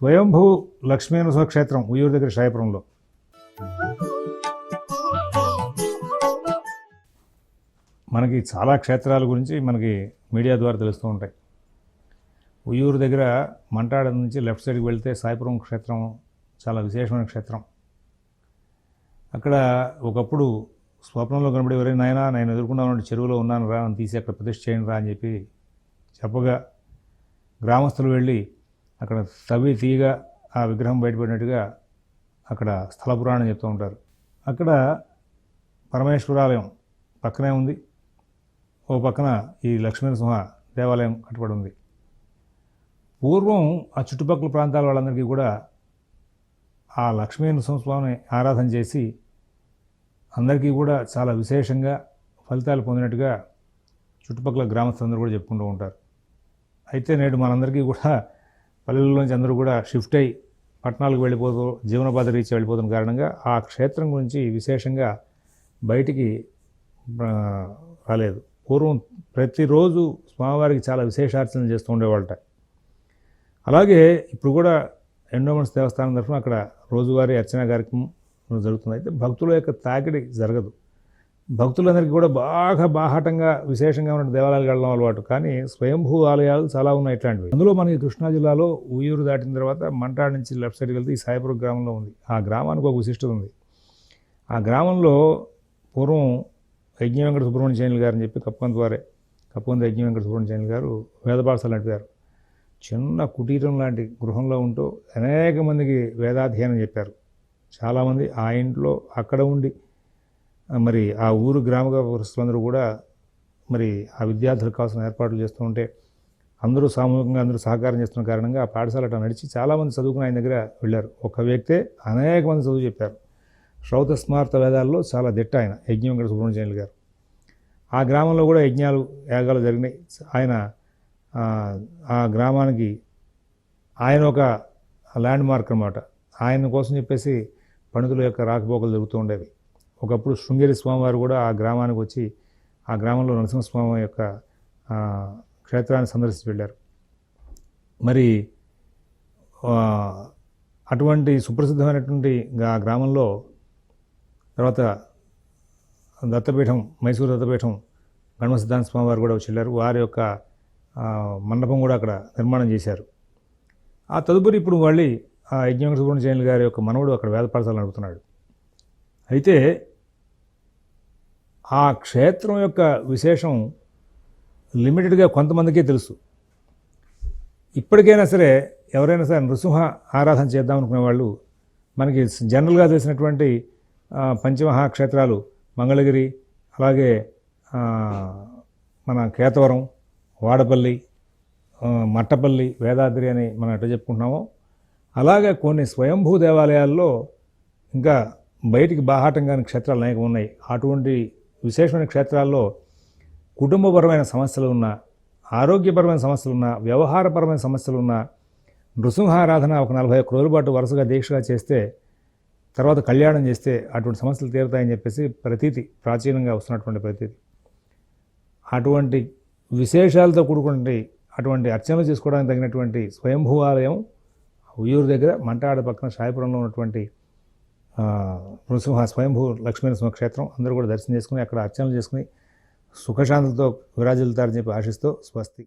స్వయంభూ లక్ష్మీనరసింహ క్షేత్రం ఉయ్యూరు దగ్గర షాయపురంలో మనకి చాలా క్షేత్రాల గురించి మనకి మీడియా ద్వారా తెలుస్తూ ఉంటాయి. ఉయ్యూరు దగ్గర మంటాడ నుంచి లెఫ్ట్ సైడ్కి వెళ్తే సాయిపురం క్షేత్రం చాలా విశేషమైన క్షేత్రం. అక్కడ ఒకప్పుడు స్వప్నంలో కనబడి ఎవరైనా నాయనా నేను ఎదుర్కొన్నాను చెరువులో ఉన్నాను రా అని తీసి అక్కడ ప్రతిష్ఠ చేయండి రా అని చెప్పి చెప్పగా గ్రామస్తులు వెళ్ళి అక్కడ తవ్వి తీయగా ఆ విగ్రహం బయటపడినట్టుగా అక్కడ స్థల పురాణం చెప్తూ ఉంటారు. అక్కడ పరమేశ్వరాలయం పక్కనే ఉంది. ఓ పక్కన ఈ లక్ష్మీనరసింహ దేవాలయం కట్టుబడి ఉంది. పూర్వం ఆ చుట్టుపక్కల ప్రాంతాల వాళ్ళందరికీ కూడా ఆ లక్ష్మీ నరసింహస్వామిని ఆరాధన చేసి అందరికీ కూడా చాలా విశేషంగా ఫలితాలు పొందినట్టుగా చుట్టుపక్కల గ్రామస్తులందరూ కూడా చెప్పుకుంటూ ఉంటారు. అయితే నేడు మనందరికీ కూడా పల్లెల్లోంచి అందరూ కూడా షిఫ్ట్ అయ్యి పట్టణాలకు వెళ్ళిపోతూ జీవనోపాధి రీత్యా వెళ్ళిపోతున్న కారణంగా ఆ క్షేత్రం గురించి విశేషంగా బయటికి రాలేదు. పూర్వం ప్రతిరోజు స్వామివారికి చాలా విశేషార్చన చేస్తూ ఉండేవాళ్ళట. అలాగే ఇప్పుడు కూడా ఎండోమెంట్స్ దేవస్థానం తరఫున అక్కడ రోజువారీ అర్చనా కార్యక్రమం జరుగుతుంది. అయితే భక్తుల యొక్క తాకిడి జరగదు. భక్తులందరికీ కూడా బాగా బాహాటంగా విశేషంగా ఉన్న దేవాలయాలకు వెళ్ళడం అలవాటు. కానీ స్వయంభూ ఆలయాలు చాలా ఉన్నాయి ఇట్లాంటివి. అందులో మనకి కృష్ణా జిల్లాలో ఉయ్యూరు దాటిన తర్వాత మంటాడ నుంచి లెఫ్ట్ సైడ్కి వెళ్తే ఈ సాయిపురం గ్రామంలో ఉంది. ఆ గ్రామానికి ఒక విశిష్టత ఉంది. ఆ గ్రామంలో పూర్వం యజ్ఞ వెంకట సుబ్రహ్మణ్య చైనల్ గారు అని చెప్పి కప్పంత వారే కప్పంత యజ్ఞ వెంకట సుబ్రహ్మణ్య చైనల్ గారు వేదపాఠశాల నడిపారు చిన్న కుటీరం లాంటి గృహంలో ఉంటూ అనేక మందికి వేదాధ్యయనం చెప్పారు. చాలామంది ఆ ఇంట్లో అక్కడ ఉండి మరి ఆ ఊరు గ్రామ పరిస్థితులందరూ కూడా మరి ఆ విద్యార్థులకు కావాల్సిన ఏర్పాట్లు చేస్తూ ఉంటే అందరూ సామూహికంగా అందరూ సహకారం చేస్తున్న కారణంగా ఆ పాఠశాల అట్లా నడిచి చాలామంది చదువుకుని ఆయన దగ్గర వెళ్ళారు. ఒక వ్యక్తే అనేక మంది చదువు చెప్పారు. శ్రౌత స్మార్త వేదాల్లో చాలా దిట్ట ఆయన యజ్ఞం వెంకట సుబ్రహ్మణ్యులు గారు. ఆ గ్రామంలో కూడా యజ్ఞాలు యాగాలు జరిగినాయి. ఆయన ఆ, ఆ గ్రామానికి ఆయన ఒక ల్యాండ్ మార్క్ అనమాట ఆయన కోసం చెప్పేసి పండితుల యొక్క రాకపోకలు జరుగుతూ ఉండేవి. ఒకప్పుడు శృంగేరి స్వామివారు కూడా ఆ గ్రామానికి వచ్చి ఆ గ్రామంలో నరసింహస్వామి యొక్క క్షేత్రాన్ని సందర్శించి వెళ్ళారు. మరి అటువంటి సుప్రసిద్ధమైనటువంటి ఆ గ్రామంలో తర్వాత దత్తపీఠం మైసూరు దత్తపీఠం గణమ సిద్ధాంత స్వామి వారు కూడా వచ్చి వెళ్ళారు. వారి యొక్క మండపం కూడా అక్కడ నిర్మాణం చేశారు. ఆ తదుపరి ఇప్పుడు మళ్ళీ ఆ యజ్ఞ సుబ్రహ్మణ్య గారి యొక్క మనవడు అక్కడ వేద పాఠశాల నడుపుతున్నాడు. అయితే ఆ క్షేత్రం యొక్క విశేషం లిమిటెడ్గా కొంతమందికే తెలుసు. ఇప్పటికైనా సరే ఎవరైనా సరే నృసింహ ఆరాధన చేద్దాం అనుకునే వాళ్ళు మనకి జనరల్గా తెలిసినటువంటి పంచమహాక్షేత్రాలు మంగళగిరి అలాగే మన కేతవరం వాడపల్లి మట్టపల్లి వేదాద్రి అని మనం ఎట్లా చెప్పుకుంటున్నామో అలాగే కొన్ని స్వయంభూ దేవాలయాల్లో ఇంకా బయటికి బాహాటంగా క్షేత్రాలు అనేక ఉన్నాయి. అటువంటి విశేషమైన క్షేత్రాల్లో కుటుంబపరమైన సమస్యలు ఉన్న ఆరోగ్యపరమైన సమస్యలు ఉన్న వ్యవహారపరమైన సమస్యలు ఉన్న నృసింహారాధన ఒక నలభై ఒక్క రోజుల పాటు వరుసగా దీక్షగా చేస్తే తర్వాత కళ్యాణం చేస్తే అటువంటి సమస్యలు తీరుతాయని చెప్పేసి ప్రతీతి ప్రాచీనంగా వస్తున్నటువంటి ప్రతీతి. అటువంటి విశేషాలతో కూడుకున్నటువంటి అటువంటి అర్చనలు చేసుకోవడానికి తగినటువంటి స్వయంభూ ఆలయం ఉయ్యూరు దగ్గర మంటాడ పక్కన సాయిపురంలో ఉన్నటువంటి నృసింహ స్వయంభూ లక్ష్మీ నరసింహ క్షేత్రం అందరూ కూడా దర్శనం చేసుకుని అక్కడ అర్చనలు చేసుకుని సుఖశాంతులతో విరాజిల్తారని చెప్పి ఆశిస్తూ స్వస్తి.